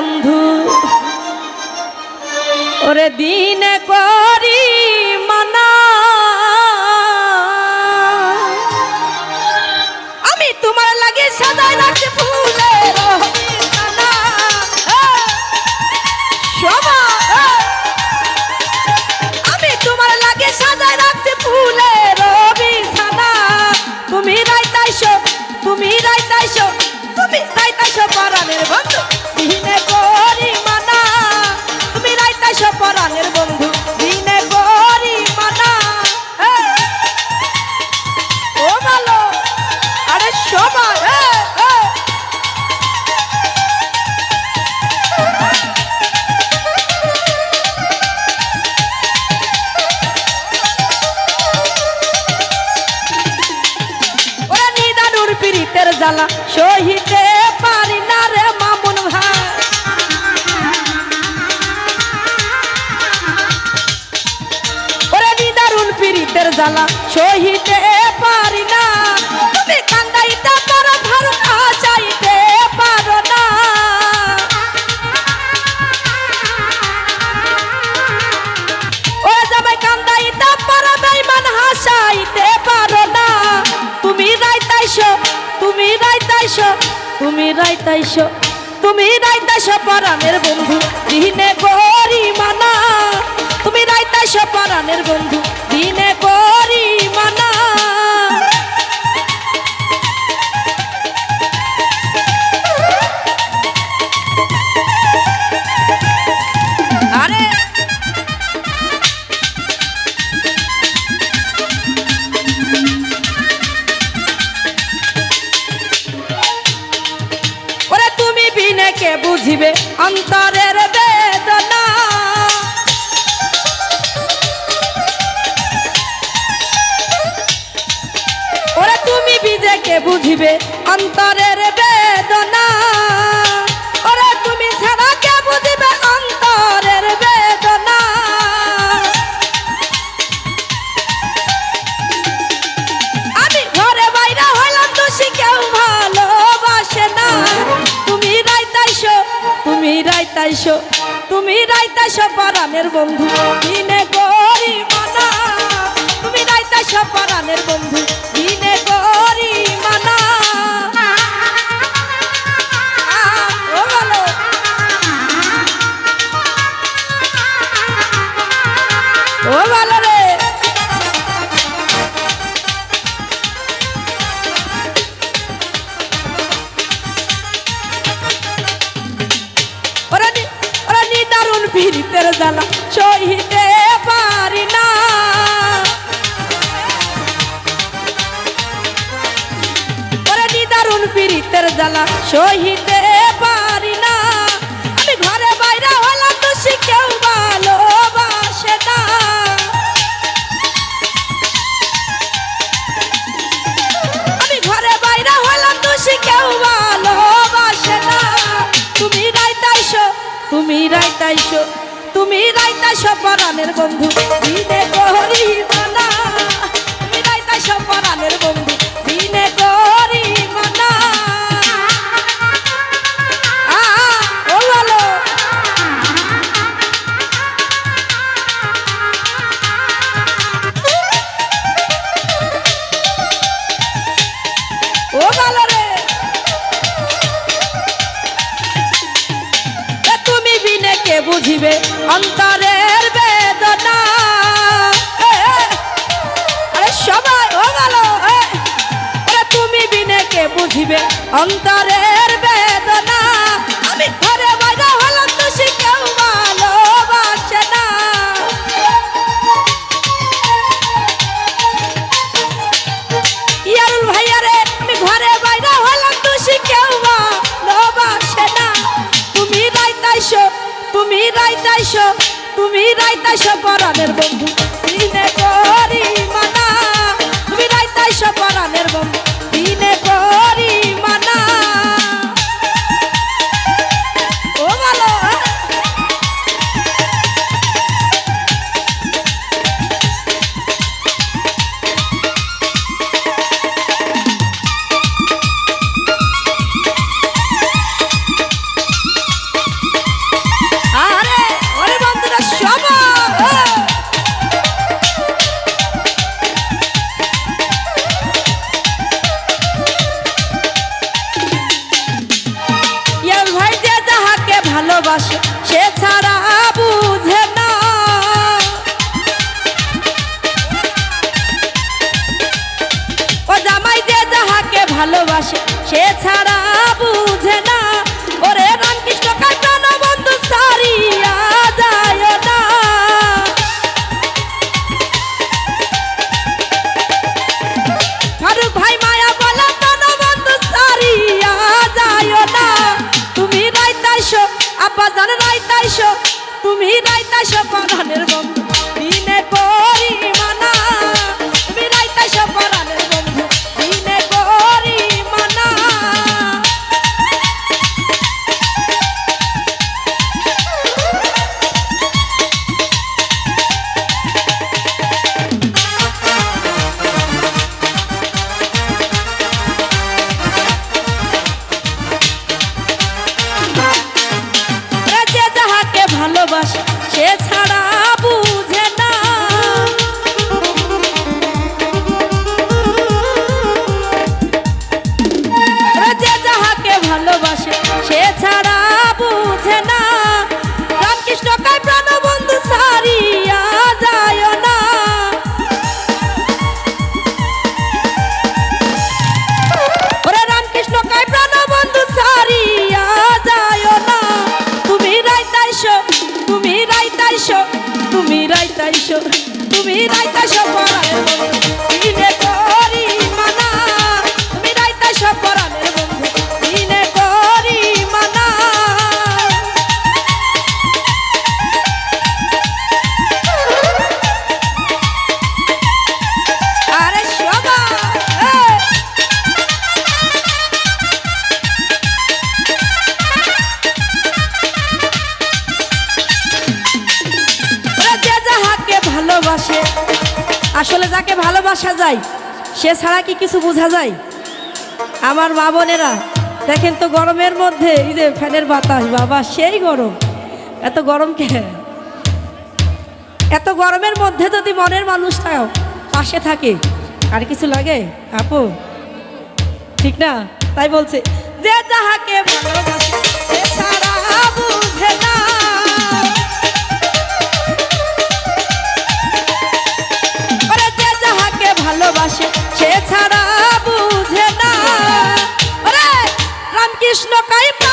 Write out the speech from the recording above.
বন্ধু। ওরে দিনে করি মানা। আমি তোমার লাগে সাজাই রাখছি ফুলের বিছানা। পীড়িতের জ্বালা সহিতে পারি না রে মামুন ভাই। ওরে দিদারুন পীড়িতের জ্বালা সহিতে পারি না রাইতাইছো তুমি রাইতাইছো পরাণের বন্ধু দিনে অন্তরের বেদনা। ওরা তুমি বিজে কে বুঝিবে অন্তরের বেদনা। পরাণের বন্ধু দিনে করি মানা। তুমি রাইতাইছো পরাণের বন্ধু। পীড়িতের জ্বালা সহিতে পারি না। ওরা নিদারুণ জ্বালা সহিতে তুমি রাইতাইছো তুমি রাইতাইছো পরাণের বন্ধু। দিনে করি মানা, তুমি রাইতাইছো পরাণের বন্ধু। দিনে করি মানা। ও ভালো বুঝিবে অন্তরের বেদনা। সবাই ও ভালো তুমি বিনে কে বুঝিবে অন্তরের বেদনা। রাইতাইছো তুমি রাইতাইছো পরাণের বন্ধু। দিনে করি মানা তুমি রাইতাইছো পরাণের বন্ধু। দিনে করি মানা ভালোবাসে, সে ছাড়া বুঝে না। ও জামাই যে যাহাকে ভালোবাসে, সে ছাড়া বুঝে না। ওরে রামকৃষ্ণ কাটান বন্ধু সারিয়া যায় না। ভাই মায়া বলা কোন বন্ধু সারিয়া যায় না। তুমি রাইতাইছো আব্বা জান রাইতাইশো তুমি রাইতাইশো পাগানের বন্ধু। ভালোবাসে। আসলে যাকে ভালোবাসা যায়, সে ছাড়া কি কিছু বোঝা যায়? আমার মা বোনেরা, দেখেন তো গরমের মধ্যে, এই যে ফ্যানের বাতাস, বাবা, সেই গরম। এত গরম কে? এত গরমের মধ্যে যদি মনের মানুষটাও পাশে থাকে, আর কিছু লাগে? আপু, ঠিক না? তাই বলছে, যে যাহাকে ভালোবাসে ভালোবাসে সে ছাড়া বুঝে না। রামকৃষ্ণ রামকৃষ্ণ